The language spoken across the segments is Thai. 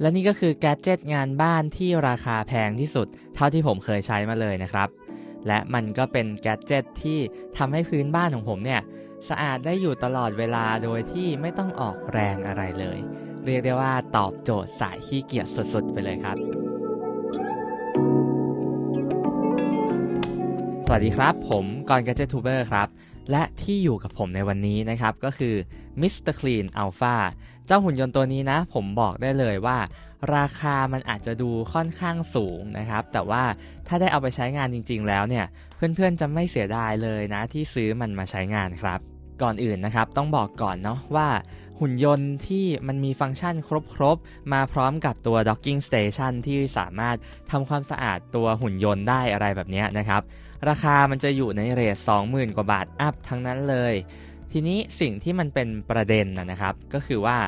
และนี่ก็คือแกจ g e t งานบ้านที่ราคาแพงที่สุด เท่าที่ผมเคยใช้มาเลยนะครับ และมันก็เป็นแกจ g e t ที่ทำให้พื้นบ้านของผมเนี่ยสะอาดได้อยู่ตลอดเวลาโดยที่ไม่ต้องออกแรงอะไรเลย เรียกได้ว่าตอบโจทย์สายขี้เกียจสุดๆ ไปเลยครับ สวัสดีครับ ผมกอนก a d g e t Tuber ครับ และที่อยู่กับผมในวันนี้นะครับ ก็คือ Mr. Clean Alpha เจ้าหุ่นยนต์ตัวนี้นะ ผมบอกได้เลยว่า ราคามันอาจจะดูค่อนข้างสูงนะครับ แต่ว่าถ้าได้เอาไปใช้งานจริง ๆ แล้วเนี่ย เพื่อนๆจะไม่เสียดายเลยนะ ที่ซื้อมันมาใช้งานครับ ก่อนอื่นนะครับ ต้องบอกก่อนเนาะว่าหุ่นยนต์ที่มันมีฟังก์ชันครบๆ มาพร้อมกับตัว docking station ที่สามารถทำความสะอาดตัวหุ่นยนต์ได้อะไรแบบนี้นะครับ ราคามันจะอยู่ในเรท20,000 กว่าบาทอัพทั้งนั้นเลย ทีนี้สิ่งที่มันเป็นประเด็นนะครับ ก็คือว่า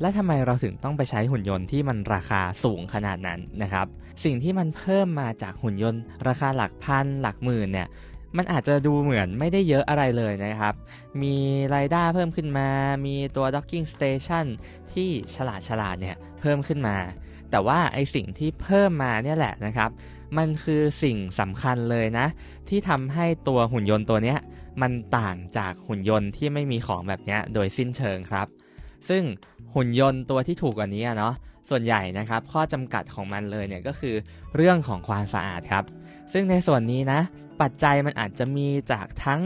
แล้วทำไมเราถึงต้องไปใช้หุ่นยนต์ที่มันราคาสูงขนาดนั้นนะครับ สิ่งที่มันเพิ่มมาจากหุ่นยนต์ ราคาหลักพันหลักหมื่นเนี่ยมันอาจจะดูเหมือนไม่ได้เยอะอะไรเลยนะครับ มีไรด้าเพิ่มขึ้นมา มีตัว docking station ที่ฉลาดฉลาดเนี่ยเพิ่มขึ้นมา แต่ว่าไอสิ่งที่เพิ่มมาเนี่ยแหละนะครับ มันคือสิ่งสำคัญเลยนะ ที่ทำให้ตัวหุ่นยนต์ตัวเนี้ย มันต่างจากหุ่นยนต์ที่ไม่มีของแบบนี้โดยสิ้นเชิงครับ ซึ่งหุ่นยนต์ตัวที่ถูกกว่านี้เนาะส่วนใหญ่นะครับข้อจำกัดของมันเลยเนี่ยก็คือเรื่องของความสะอาดครับ ซึ่งในส่วนนี้นะ ปัจจัยมันอาจจะมีจากทั้ง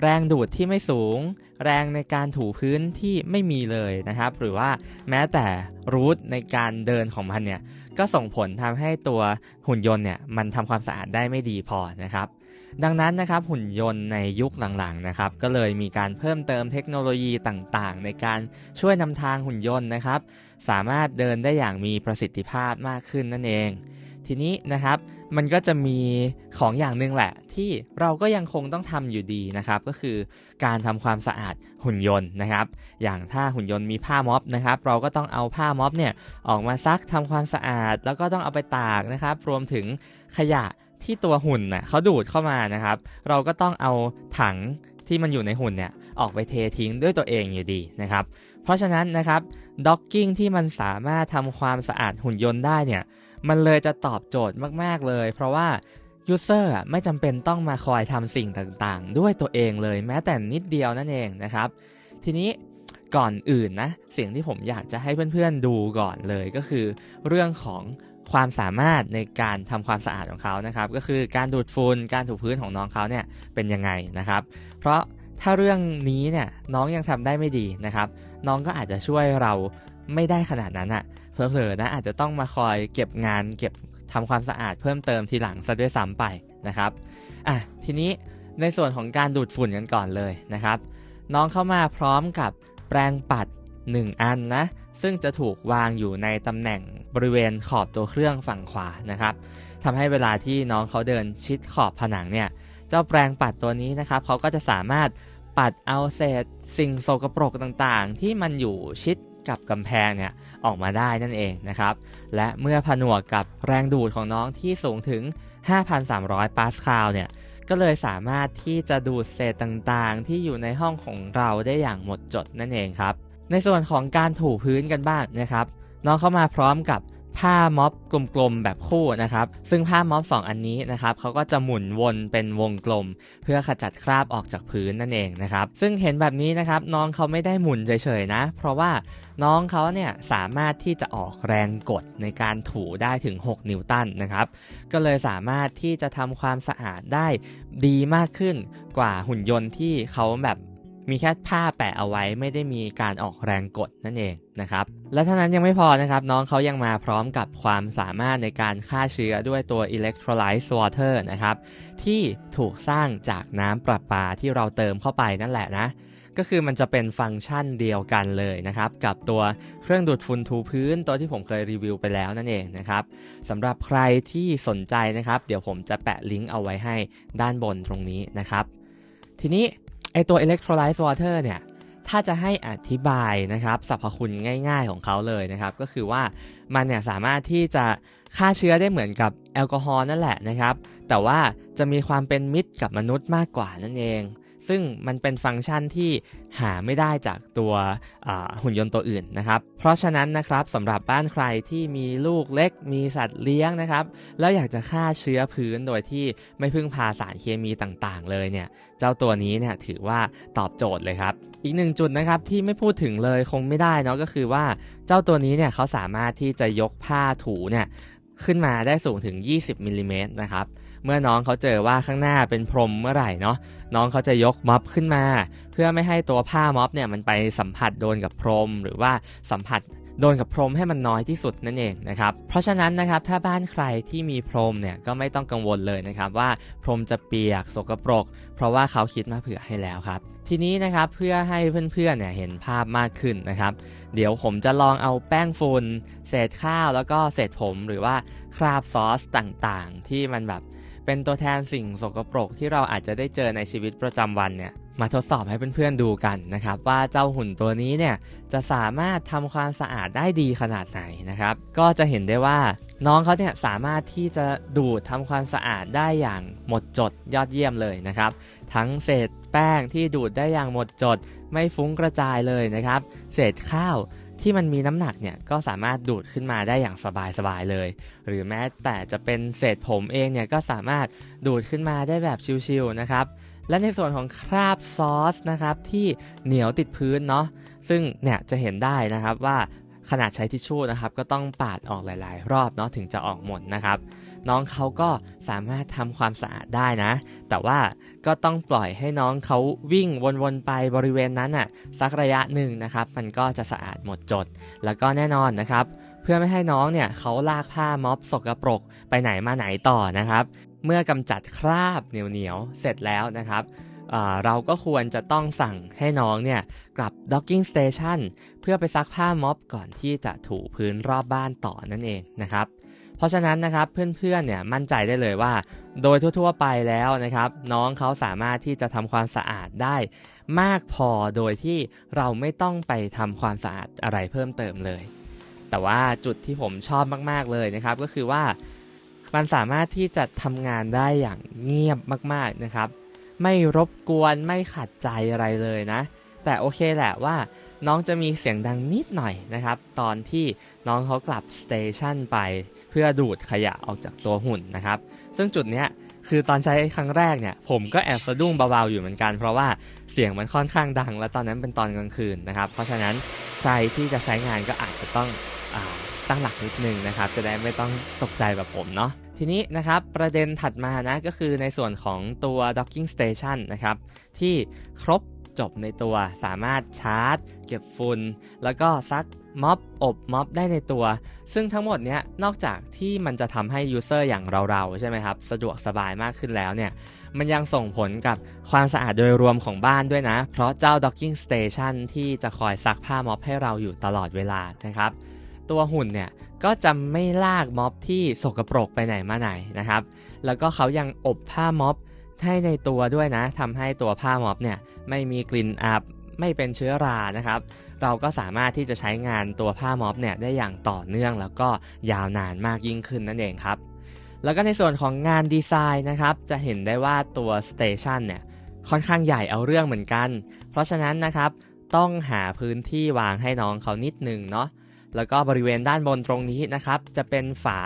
แรงดูดที่ไม่สูง แรงในการถูพื้นที่ไม่มีเลยนะครับ หรือว่าแม้แต่รูทในการเดินของมันเนี่ยก็ส่งผลทำให้ตัวหุ่นยนต์เนี่ยมันทำความสะอาดได้ไม่ดีพอนะครับ ดังนั้นนะครับหุ่นยนต์ในยุคหลังๆนะครับก็เลยมีการเพิ่มเติมเทคโนโลยีต่างๆ ในการช่วยนำทางหุ่นยนต์นะครับ สามารถเดินได้อย่างมีประสิทธิภาพมากขึ้นนั่นเอง ทีนี้นะครับมันก็จะมีของอย่างหนึ่งแหละ ที่เราก็ยังคงต้องทำอยู่ดีนะครับ ก็คือการทำความสะอาดหุ่นยนต์นะครับ อย่างถ้าหุ่นยนต์มีผ้าม็อบนะครับ เราก็ต้องเอาผ้าม็อบเนี่ยออกมาซักทำความสะอาด แล้วก็ต้องเอาไปตากนะครับ รวมถึงขยะ ที่ตัวหุ่นน่ะเขาดูดเข้ามานะครับ เราก็ต้องเอาถังที่มันอยู่ในหุ่นเนี่ยออกไปเททิ้งด้วยตัวเองอยู่ดีนะครับ เพราะฉะนั้นนะครับด็อกกิ้งที่มันสามารถทำความสะอาดหุ่นยนต์ได้เนี่ยมันเลยจะตอบโจทย์มาก ๆ เลย เพราะว่ายูเซอร์ไม่จำเป็นต้องมาคอยทำสิ่งต่างๆ ด้วยตัวเองเลยแม้แต่นิดเดียวนั่นเองนะครับ ทีนี้ก่อนอื่นนะสิ่งที่ผมอยากจะให้เพื่อนๆดูก่อนเลยก็คือ เรื่องของ ความสามารถในการทำความสะอาดของเขานะครับ ก็คือการดูดฝุ่นการถูพื้นของน้องเขาเนี่ยเป็นยังไงนะครับ เพราะถ้าเรื่องนี้เนี่ยน้องยังทำได้ไม่ดีนะครับ น้องก็อาจจะช่วยเราไม่ได้ขนาดนั้นอะ่ะเผลอๆนะอาจจะต้องมาคอยเก็บงาน เก็บทำความสะอาดเพิ่มเติมทีหลังซะด้วยซ้ำไปนะครับอะทีนี้ในส่วนของการดูดฝุ่นกันก่อนเลยนะครับ น้องเข้ามาพร้อมกับแปรงปัด 1 อันนะซึ่งจะถูกวางอยู่ในตำแหน่ง บริเวณขอบตัวเครื่องฝั่งขวานะครับทำให้เวลาที่น้องเขาเดินชิดขอบผนังเนี่ยเจ้าแปรงปัดตัวนี้นะครับเขาก็จะสามารถปัดเอาเศษสิ่งโสกปรกต่างๆ ที่มันอยู่ชิดกับกำแพงเนี่ยออกมาได้นั่นเองนะครับ และเมื่อผนวกกับแรงดูดของน้องที่สูงถึง 5,300 ปาสคาลเนี่ยก็เลยสามารถที่จะดูดเศษต่างๆ ที่อยู่ในห้องของเราได้อย่างหมดจดนั่นเองครับ ในส่วนของการถูพื้นกันบ้างนะครับ น้องเข้ามาพร้อมกับผ้าม็อบกลมๆแบบคู่นะครับ ซึ่งผ้าม็อบ 2 อันนี้นะครับเขาก็จะหมุนวนเป็นวงกลม เพื่อขจัดคราบออกจากพื้นนั่นเองนะครับ ซึ่งเห็นแบบนี้นะครับน้องเขาไม่ได้หมุนเฉยๆนะ เพราะว่าน้องเขาเนี่ยสามารถที่จะออกแรงกดในการถูได้ถึง 6 นิวตันนะครับ ก็เลยสามารถที่จะทำความสะอาดได้ดีมากขึ้นกว่าหุ่นยนต์ที่เขาแบบ มีแค่ผ้าแปะเอาไว้ไม่ได้มีการออกแรงกดนั่นเองนะครับ และเท่านั้นยังไม่พอนะครับ น้องเขายังมาพร้อมกับความสามารถในการฆ่าเชื้อด้วยตัว electrolyte water นะครับ ที่ถูกสร้างจากน้ำประปาที่เราเติมเข้าไปนั่นแหละนะ ก็คือมันจะเป็นฟังก์ชันเดียวกันเลยนะครับ กับตัวเครื่องดูดฝุ่นถูพื้น ตัวที่ผมเคยรีวิวไปแล้วนั่นเองนะครับสำหรับใครที่สนใจนะครับ เดี๋ยวผมจะแปะลิงก์เอาไว้ให้ด้านบนตรงนี้นะครับ ทีนี้ อตัว electrolyte water เนี่ยถ้าจะให้อธิบายนะครับสรรพคุณง่าย ๆของเขาเลยนะครับ ก็คือว่ามันเนี่ยสามารถที่จะฆ่าเชื้อได้เหมือนกับแอลกอฮอล์นั่นแหละนะครับ แต่ว่าจะมีความเป็นมิตรกับมนุษย์มากกว่านั่นเอง ซึ่งมันเป็นฟังก์ชันที่หาไม่ได้จากตัวหุ่นยนต์ตัวอื่นนะครับ เพราะฉะนั้นนะครับสำหรับบ้านใครที่มีลูกเล็กมีสัตว์เลี้ยงนะครับ แล้วอยากจะฆ่าเชื้อพื้นโดยที่ไม่พึ่งพาสารเคมีต่างๆ เลยเนี่ยเจ้าตัวนี้เนี่ยถือว่าตอบโจทย์เลยครับอีกหนึ่งจุดนะครับที่ไม่พูดถึงเลยคงไม่ได้เนาะก็คือว่าเจ้าตัวนี้เนี่ยเขาสามารถที่จะยกผ้าถูเนี่ยขึ้นมาได้สูงถึง 20มิลลิเมตรนะครับ เมื่อน้องเขาเจอว่าข้างหน้าเป็นพรมเมื่อไหร่เนาะน้องเขาจะยกม็อบขึ้นมา เพื่อไม่ให้ตัวผ้าม็อบเนี่ยมันไปสัมผัสโดนกับพรม หรือว่าสัมผัสโดนกับพรมให้มันน้อยที่สุดนั่นเองนะครับ เพราะฉะนั้นนะครับถ้าบ้านใครที่มีพรมเนี่ยก็ไม่ต้องกังวลเลยนะครับว่าพรมจะเปียกสกปรก เพราะว่าเขาคิดมาเผื่อให้แล้วครับ ทีนี้นะครับเพื่อให้เพื่อนๆเนี่ยเห็นภาพมากขึ้นนะครับ เดี๋ยวผมจะลองเอาแป้งฝุ่นเศษข้าวแล้วก็เศษผมหรือว่าคราบซอสต่างๆ ที่มันแบบ เป็นตัวแทนสิ่งสกปรกที่เราอาจจะได้เจอในชีวิตประจำวันเนี่ยมาทดสอบให้เพื่อนๆดูกันนะครับว่าเจ้าหุ่นตัวนี้เนี่ยจะสามารถทำความสะอาดได้ดีขนาดไหนนะครับ ก็จะเห็นได้ว่าน้องเขาเนี่ยสามารถที่จะดูดทำความสะอาดได้อย่างหมดจดยอดเยี่ยมเลยนะครับ ทั้งเศษแป้งที่ดูดได้อย่างหมดจด ไม่ฟุ้งกระจายเลยนะครับ เศษข้าว ที่มันมีน้ำหนักเนี่ยก็สามารถดูดขึ้นมาได้อย่างสบายๆเลย หรือแม้แต่จะเป็นเศษผมเองเนี่ยก็สามารถดูดขึ้นมาได้แบบชิวๆนะครับและในส่วนของคราบซอสนะครับที่เหนียวติดพื้นเนาะซึ่งเนี่ยจะเห็นได้นะครับว่าขนาดใช้ทิชชู่นะครับก็ต้องปาดออกหลาย ๆ รอบเนาะถึงจะออกหมดนะครับ น้องเขาก็สามารถทำความสะอาดได้นะ แต่ว่าก็ต้องปล่อยให้น้องเขาวิ่งวนๆไปบริเวณนั้นอะสักระยะหนึ่งนะครับ มันก็จะสะอาดหมดจด แล้วก็แน่นอนนะครับ เพื่อไม่ให้น้องเนี่ยเขาลากผ้าม็อบสกรปรกไปไหนมาไหนต่อนะครับ เมื่อกำจัดคราบเหนียวๆเสร็จแล้วนะครับเราก็ควรจะต้องสั่งให้น้องเนี่ยกลับ docking station เพื่อไปซักผ้าม็อบก่อนที่จะถูพื้นรอบบ้านต่อนั่นเองนะครับ เพราะฉะนั้นนะครับเพื่อนๆเนี่ยมั่นใจได้เลยว่า โดยทั่วๆไปแล้วนะครับน้องเขาสามารถที่จะทำความสะอาดได้ มากพอโดยที่เราไม่ต้องไปทำความสะอาดอะไรเพิ่มเติมเลย แต่ว่าจุดที่ผมชอบมากๆเลยนะครับ ก็คือว่ามันสามารถที่จะทำงานได้อย่างเงียบมากๆนะครับ ไม่รบกวนไม่ขัดใจอะไรเลยนะ แต่โอเคแหละว่าน้องจะมีเสียงดังนิดหน่อยนะครับ ตอนที่น้องเขากลับสเตชันไป พื่อดูดขยะออกจากตัวหุ่นนะครับ ซึ่งจุดเนี้ยคือตอนใช้ครั้งแรกเนี่ยผมก็แอบสะดุ้งเบาๆอยู่เหมือนกัน เพราะว่าเสียงมันค่อนข้างดัง และตอนนั้นเป็นตอนกลางคืนนะครับ เพราะฉะนั้นใครที่จะใช้งานก็อาจจะต้องอตั้งหลักนิดนึงนะครับ จะได้ไม่ต้องตกใจแบบผมเนาะทีนี้นะครับประเด็นถัดมานะก็คือในส่วนของตัว docking station นะครับที่ครบ จบในตัว สามารถชาร์จ เก็บฝุ่นแล้วก็ซักม็อบอบม็อบได้ในตัว ซึ่งทั้งหมดเนี้ยนอกจากที่มันจะทำให้ยูเซอร์อย่างเราๆ ใช่ไหมครับ สะดวกสบายมากขึ้นแล้วเนี่ยมันยังส่งผลกับความสะอาดโดยรวมของบ้านด้วยนะ เพราะเจ้า docking station ที่จะคอยซักผ้าม็อบให้เราอยู่ตลอดเวลานะครับ ตัวหุ่นเนี่ยก็จะไม่ลากม็อบที่สกปรกไปไหนมาไหนนะครับ แล้วก็เขายังอบผ้าม็อบ ให้ในตัวด้วยนะทำให้ตัวผ้าม็อบเนี่ยไม่มีกลิ่นอับไม่เป็นเชื้อรานะครับ เราก็สามารถที่จะใช้งานตัวผ้าม็อบเนี่ยได้อย่างต่อเนื่องแล้วก็ยาวนานมากยิ่งขึ้นนั่นเองครับ แล้วก็ในส่วนของงานดีไซน์นะครับ จะเห็นได้ว่าตัวสเตชันเนี่ยค่อนข้างใหญ่เอาเรื่องเหมือนกัน เพราะฉะนั้นนะครับต้องหาพื้นที่วางให้น้องเขานิดหนึ่งเนาะ แล้วก็บริเวณด้านบนตรงนี้นะครับ จะเป็นฝา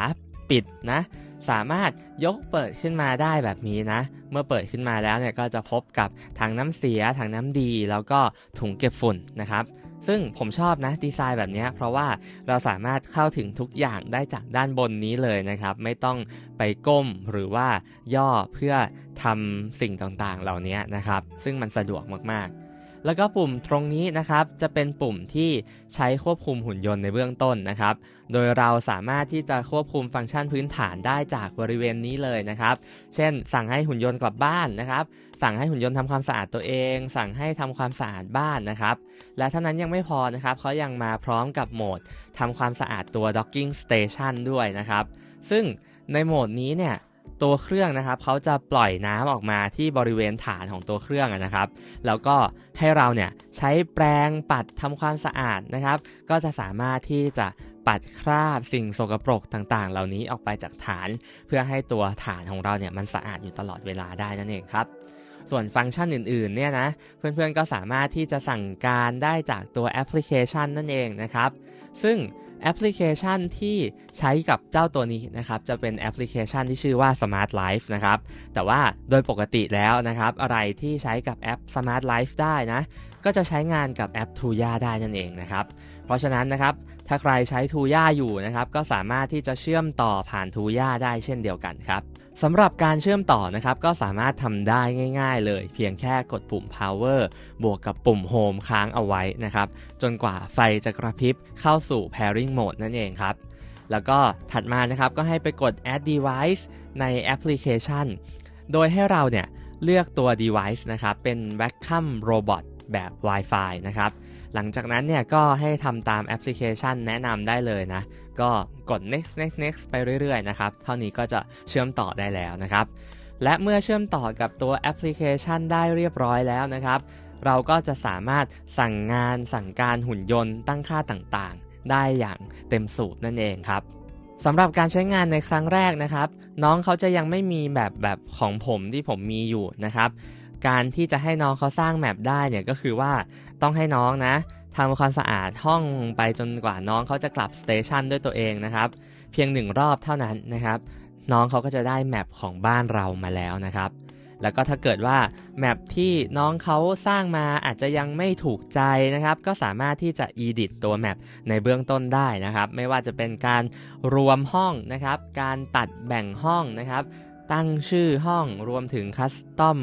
ปิดนะ สามารถยกเปิดขึ้นมาได้แบบนี้นะ เมื่อเปิดขึ้นมาแล้วเนี่ยก็จะพบกับถังน้ำเสียถังน้ำดี แล้วก็ถุงเก็บฝุ่นนะครับซึ่งผมชอบนะดีไซน์แบบนี้เพราะว่าเราสามารถเข้าถึงทุกอย่างได้จากด้านบนนี้เลยนะครับ ไม่ต้องไปก้มหรือว่าย่อเพื่อทำสิ่งต่างๆ เหล่านี้นะครับ ซึ่งมันสะดวกมากๆ แล้วก็ปุ่มตรงนี้นะครับจะเป็นปุ่มที่ใช้ควบคุมหุ่นยนต์ในเบื้องต้นนะครับ โดยเราสามารถที่จะควบคุมฟังก์ชันพื้นฐานได้จากบริเวณนี้เลยนะครับ เช่น สั่งให้หุ่นยนต์กลับบ้านนะครับ สั่งให้หุ่นยนต์ทำความสะอาดตัวเอง สั่งให้ทำความสะอาดบ้านนะครับ และเท่านั้นยังไม่พอนะครับเขายังมาพร้อมกับโหมดทำความสะอาดตัว docking station ด้วยนะครับ ซึ่งในโหมดนี้เนี่ย ตัวเครื่องนะครับเขาจะปล่อยน้ำออกมาที่บริเวณฐานของตัวเครื่องนะครับ แล้วก็ให้เราเนี่ยใช้แปรงปัดทำความสะอาดนะครับ ก็จะสามารถที่จะปัดคราบสิ่งสกปรกต่างๆ เหล่านี้ออกไปจากฐาน เพื่อให้ตัวฐานของเราเนี่ยมันสะอาดอยู่ตลอดเวลาได้นั่นเองครับส่วนฟังก์ชันอื่นๆเนี่ยนะเพื่อนๆก็สามารถที่จะสั่งการได้จากตัวแอปพลิเคชันนั่นเองนะครับ ซึ่ง แอปพลิเคชันที่ใช้กับเจ้าตัวนี้นะครับ จะเป็นแอปพลิเคชันที่ชื่อว่า Smart Life นะครับ แต่ว่าโดยปกติแล้วนะครับ อะไรที่ใช้กับแอป Smart Life ได้นะ ก็จะใช้งานกับแอป t ูย่าได้นั่นเองนะครับเพราะฉะนั้นนะครับถ้าใครใช้ t ูย่าอยู่นะครับก็สามารถที่จะเชื่อมต่อผ่าน t ูย่าได้เช่นเดียวกันครับสำหรับการเชื่อมต่อนะครับก็สามารถทำได้ง่าย ๆ เลย เพียงแค่กดปุ่ม power บวกกับปุ่ม home ค้างเอาไว้นะครับจนกว่าไฟจะกระพริบเข้าสู่ pairing mode นั่นเองครับแล้วก็ถัดมานะครับก็ให้ไปกด add device ในแอปพลิเคชัน โดยให้เราเนี่ยเลือกตัว device นะครับเป็น vacuum robot แบบ Wi-Fi นะครับ หลังจากนั้นเนี่ยก็ให้ทำตามแอปพลิเคชันแนะนำได้เลยนะ ก็กด next next next ไปเรื่อยๆนะครับ เท่านี้ก็จะเชื่อมต่อได้แล้วนะครับ และเมื่อเชื่อมต่อกับตัวแอปพลิเคชันได้เรียบร้อยแล้วนะครับ เราก็จะสามารถสั่งงานสั่งการหุ่นยนต์ตั้งค่าต่างๆ ได้อย่างเต็มสูบนั่นเองครับสำหรับการใช้งานในครั้งแรกนะครับ น้องเขาจะยังไม่มีแบบแบบของผมที่ผมมีอยู่นะครับ การที่จะให้น้องเขาสร้างแมปได้เนี่ยก็คือว่า ต้องให้น้องนะทำความสะอาดห้องไปจนกว่าน้องเขาจะกลับสเตชันด้วยตัวเองนะครับ เพียงหนึ่งรอบเท่านั้นนะครับ น้องเขาก็จะได้แมปของบ้านเรามาแล้วนะครับ แล้วก็ถ้าเกิดว่าแมปที่น้องเขาสร้างมาอาจจะยังไม่ถูกใจนะครับ ก็สามารถที่จะ edit ตัวแมปในเบื้องต้นได้นะครับ ไม่ว่าจะเป็นการรวมห้องนะครับ การตัดแบ่งห้องนะครับ ตั้งชื่อห้องรวมถึงคัสตอม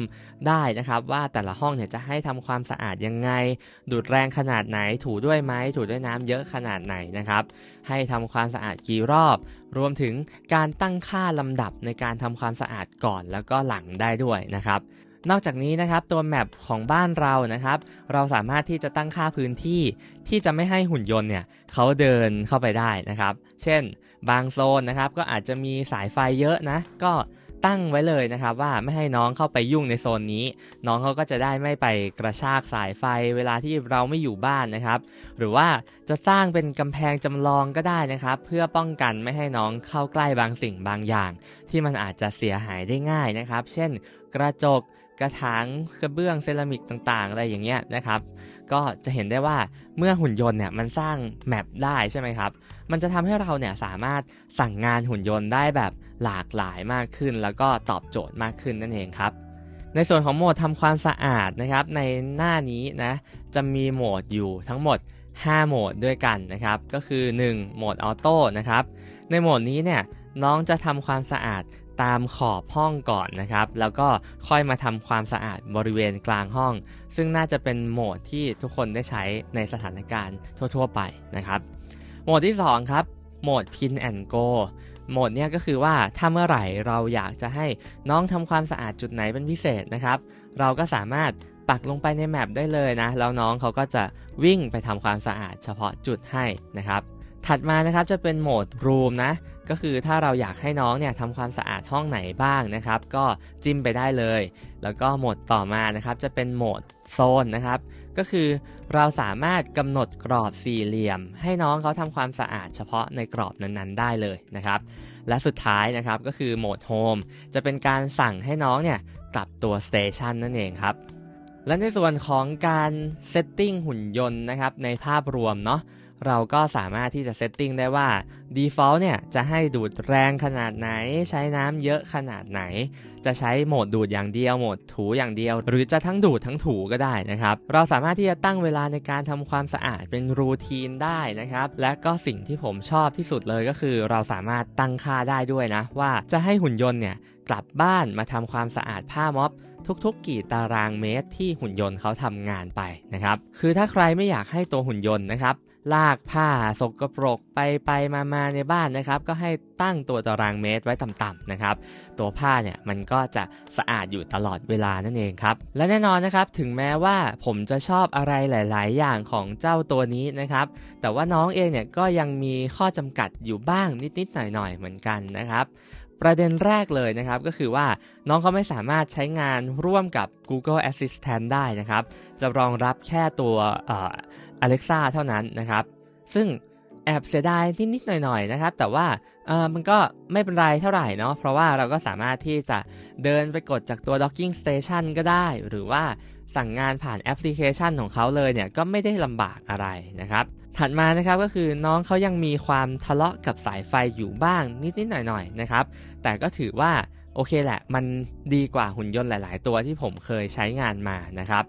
ได้นะครับว่าแต่ละห้องเนี่ยจะให้ทำความสะอาดยังไง ดูดแรงขนาดไหนถูด้วยไหมถูด้วยน้ำเยอะขนาดไหนนะครับ ให้ทำความสะอาดกี่รอบ รวมถึงการตั้งค่าลำดับในการทำความสะอาดก่อนแล้วก็หลังได้ด้วยนะครับนอกจากนี้นะครับตัวแมปของบ้านเรานะครับ เราสามารถที่จะตั้งค่าพื้นที่ที่จะไม่ให้หุ่นยนต์เนี่ยเขาเดินเข้าไปได้นะครับ เช่น บางโซนนะครับ ก็อาจจะมีสายไฟเยอะนะ ก็ ตั้งไว้เลยนะครับว่าไม่ให้น้องเข้าไปยุ่งในโซนนี้ น้องเขาก็จะได้ไม่ไปกระชากสายไฟเวลาที่เราไม่อยู่บ้านนะครับ หรือว่าจะสร้างเป็นกำแพงจำลองก็ได้นะครับ เพื่อป้องกันไม่ให้น้องเข้าใกล้บางสิ่งบางอย่าง ที่มันอาจจะเสียหายได้ง่ายนะครับ เช่น กระจกกระถางกระเบื้องเซรามิกต่างๆ อะไรอย่างเงี้ยนะครับ ก็จะเห็นได้ว่าเมื่อหุ่นยนต์เนี่ยมันสร้างแมปได้ใช่ไหมครับ มันจะทำให้เราเนี่ยสามารถสั่งงานหุ่นยนต์ได้แบบหลากหลายมากขึ้น แล้วก็ตอบโจทย์มากขึ้นนั่นเองครับ ในส่วนของโหมดทำความสะอาดนะครับ ในหน้านี้นะจะมีโหมดอยู่ทั้งหมด 5 โหมดด้วยกันนะครับ ก็คือ 1 โหมดออโต้นะครับ ในโหมดนี้เนี่ยน้องจะทำความสะอาด ตามขอบห้องก่อนนะครับ แล้วก็ค่อยมาทำความสะอาดบริเวณกลางห้อง ซึ่งน่าจะเป็นโหมดที่ทุกคนได้ใช้ในสถานการณ์ทั่ว ๆ ไปนะครับ โหมดที่ 2 ครับ โหมด Pin and Go โหมดนี้ก็คือว่าถ้าเมื่อไหร่เราอยากจะให้น้องทำความสะอาดจุดไหนเป็นพิเศษนะครับ เราก็สามารถปักลงไปในแมปได้เลยนะ แล้วน้องเขาก็จะวิ่งไปทำความสะอาดเฉพาะจุดให้นะครับ ถัดมานะครับจะเป็นโหมด Room นะ ก็คือถ้าเราอยากให้น้องเนี่ยทำความสะอาดห้องไหนบ้างนะครับ ก็จิ้มไปได้เลย แล้วก็โหมดต่อมานะครับ จะเป็นโหมดโซนนะครับ ก็คือเราสามารถกำหนดกรอบสี่เหลี่ยม ให้น้องเขาทำความสะอาดเฉพาะในกรอบนั้นๆ ได้เลยนะครับ และสุดท้ายนะครับก็คือโหมดโฮมจะเป็นการสั่งให้น้องเนี่ยกลับตัวสเตชันนั่นเองครับและในส่วนของการเซตติ้งหุ่นยนต์นะครับในภาพรวมเนาะ เราก็สามารถที่จะเซตติ้งได้ว่า Default เนี่ยจะให้ดูดแรงขนาดไหน ใช้น้ำเยอะขนาดไหน จะใช้โหมดดูดอย่างเดียวโหมดถูอย่างเดียว หรือจะทั้งดูดทั้งถูก็ได้นะครับ เราสามารถที่จะตั้งเวลาในการทำความสะอาดเป็นรูทีนได้นะครับ และก็สิ่งที่ผมชอบที่สุดเลยก็คือ เราสามารถตั้งค่าได้ด้วยนะ ว่าจะให้หุ่นยนต์เนี่ยกลับบ้านมาทำความสะอาดผ้าม็อบทุกๆ กี่ตารางเมตรที่หุ่นยนต์เขาทำงานไปนะครับ คือถ้าใครไม่อยากให้ตัวหุ่นยนต์นะครับ ลากผ้าสกปรกไปไปมามาในบ้านนะครับ ก็ให้ตั้งตัวตารางเมตรไว้ต่ำๆนะครับ ตัวผ้าเนี่ยมันก็จะสะอาดอยู่ตลอดเวลานั่นเองครับ และแน่นอนนะครับถึงแม้ว่าผมจะชอบอะไรหลาย ๆ อย่างของเจ้าตัวนี้นะครับ แต่ว่าน้องเองเนี่ยก็ยังมีข้อจำกัดอยู่บ้างนิด ๆ หน่อย ๆ เหมือนกันนะครับประเด็นแรกเลยนะครับก็คือว่าน้องเขาไม่สามารถใช้งานร่วมกับ Google Assistant ได้นะครับ จะรองรับแค่ตัว Alexa เท่านั้นนะครับ ซึ่งแอบเสียดายนิดๆหน่อยๆนะครับ แต่ว่าเออมันก็ไม่เป็นไรเท่าไหร่เนาะเพราะว่าเราก็สามารถที่จะเดินไปกดจากตัว docking station ก็ได้ หรือว่าสั่งงานผ่านแอปพลิเคชันของเขาเลยเนี่ยก็ไม่ได้ลำบากอะไรนะครับ ถัดมานะครับก็คือน้องเขายังมีความทะเลาะกับสายไฟอยู่บ้างนิดๆหน่อยๆนะครับ แต่ก็ถือว่าโอเคแหละ มันดีกว่าหุ่นยนต์หลาย ๆ ตัวที่ผมเคยใช้งานมานะครับ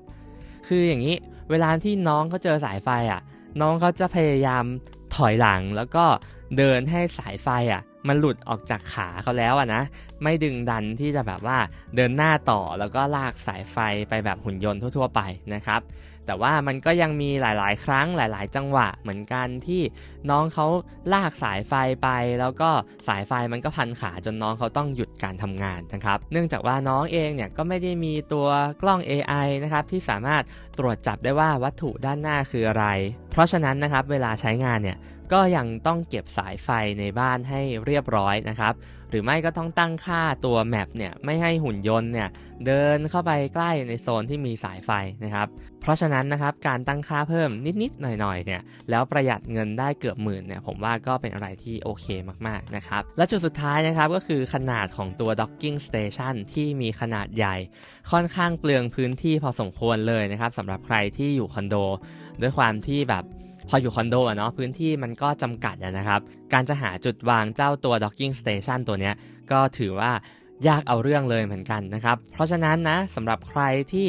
คืออย่างนี้ เวลาที่น้องเขาเจอสายไฟอะ น้องเขาจะพยายามถอยหลังแล้วก็เดินให้สายไฟอะ มันหลุดออกจากขาเขาแล้วอะนะ ไม่ดึงดันที่จะแบบว่าเดินหน้าต่อแล้วก็ลากสายไฟไปแบบหุ่นยนต์ทั่ว ๆ ไปนะครับ แต่ว่ามันก็ยังมีหลาย ๆ ครั้งหลาย ๆ จังหวะเหมือนกันที่น้องเขาลากสายไฟไป แล้วก็สายไฟมันก็พันขาจนน้องเขาต้องหยุดการทำงานนะครับ เนื่องจากว่าน้องเองเนี่ยก็ไม่ได้มีตัวกล้อง AI นะครับที่สามารถตรวจจับได้ว่าวัตถุด้านหน้าคืออะไร เพราะฉะนั้นนะครับเวลาใช้งานเนี่ย ก็ยังต้องเก็บสายไฟในบ้านให้เรียบร้อยนะครับ หรือไม่ก็ต้องตั้งค่าตัวแมปเนี่ยไม่ให้หุ่นยนต์เนี่ยเดินเข้าไปใกล้ในโซนที่มีสายไฟนะครับ เพราะฉะนั้นนะครับการตั้งค่าเพิ่มนิดๆหน่อยๆเนี่ยแล้วประหยัดเงินได้เกือบหมื่นเนี่ยผมว่าก็เป็นอะไรที่โอเคมากๆนะครับ และจุดสุดท้ายนะครับก็คือขนาดของตัว docking station ที่มีขนาดใหญ่ ค่อนข้างเปลืองพื้นที่พอสมควรเลยนะครับสำหรับใครที่อยู่คอนโด ด้วยความที่แบบ พออยู่คอนโดอะเนาะพื้นที่มันก็จำกัดนะครับ การจะหาจุดวางเจ้าตัว docking station ตัวเนี้ยก็ถือว่ายากเอาเรื่องเลยเหมือนกันนะครับ เพราะฉะนั้นนะสำหรับใครที่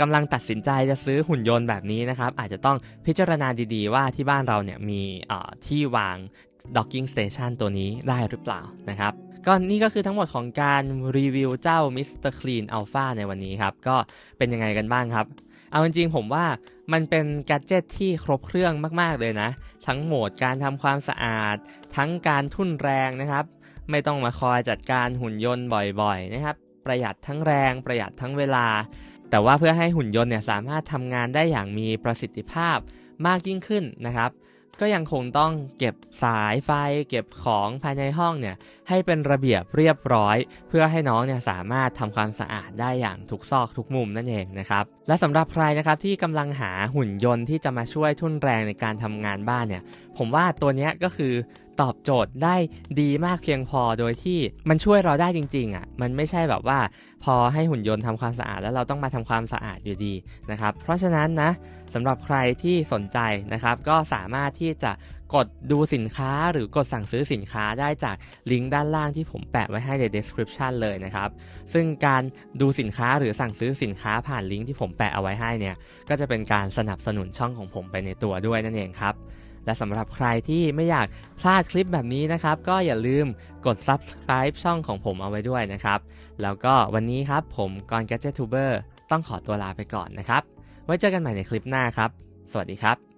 กำลังตัดสินใจจะซื้อหุ่นยนต์แบบนี้นะครับ อาจจะต้องพิจารณาดีๆ ว่าที่บ้านเราเนี่ยมีที่วาง docking station ตัวนี้ได้หรือเปล่านะครับก็นี่ก็คือทั้งหมดของการรีวิวเจ้า Mr. Clean Alpha ในวันนี้ครับ ก็เป็นยังไงกันบ้างครับ เอาจริงๆผมว่ามันเป็นแกจิตที่ครบเครื่องมากๆเลยนะ ทั้งโหมดการทำความสะอาด ทั้งการทุ่นแรงนะครับ ไม่ต้องมาคอยจัดการหุ่นยนต์บ่อยๆนะครับ ประหยัดทั้งแรงประหยัดทั้งเวลา แต่ว่าเพื่อให้หุ่นยนต์เนี่ยสามารถทำงานได้อย่างมีประสิทธิภาพมากยิ่งขึ้นนะครับ ก็ยังคงต้องเก็บสายไฟ เก็บของภายในห้องเนี่ยให้เป็นระเบียบเรียบร้อย เพื่อให้น้องเนี่ยสามารถทำความสะอาดได้อย่างทุกซอกทุกมุมนั่นเองนะครับและสำหรับใครนะครับที่กำลังหาหุ่นยนต์ที่จะมาช่วยทุ่นแรงในการทำงานบ้านเนี่ยผมว่าตัวนี้ก็คือ ตอบโจทย์ได้ดีมากเพียงพอโดยที่มันช่วยเราได้จริงๆอะมันไม่ใช่แบบว่า พอให้หุ่นยนต์ทำความสะอาดแล้วเราต้องมาทำความสะอาดอยู่ดีนะครับ เพราะฉะนั้นนะสำหรับใครที่สนใจนะครับ ก็สามารถที่จะกดดูสินค้าหรือกดสั่งซื้อสินค้าได้จากลิงก์ด้านล่างที่ผมแปะไว้ให้ใน description เลยนะครับ ซึ่งการดูสินค้าหรือสั่งซื้อสินค้าผ่านลิงก์ที่ผมแปะเอาไว้ให้เนี่ย ก็จะเป็นการสนับสนุนช่องของผมไปในตัวด้วยนั่นเองครับ และสำหรับใครที่ไม่อยากพลาดคลิปแบบนี้นะครับ ก็อย่าลืมกด subscribe ช่องของผมเอาไว้ด้วยนะครับ แล้วก็วันนี้ครับผมกอน Gadget Tuber ต้องขอตัวลาไปก่อนนะครับ ไว้เจอกันใหม่ในคลิปหน้าครับ สวัสดีครับ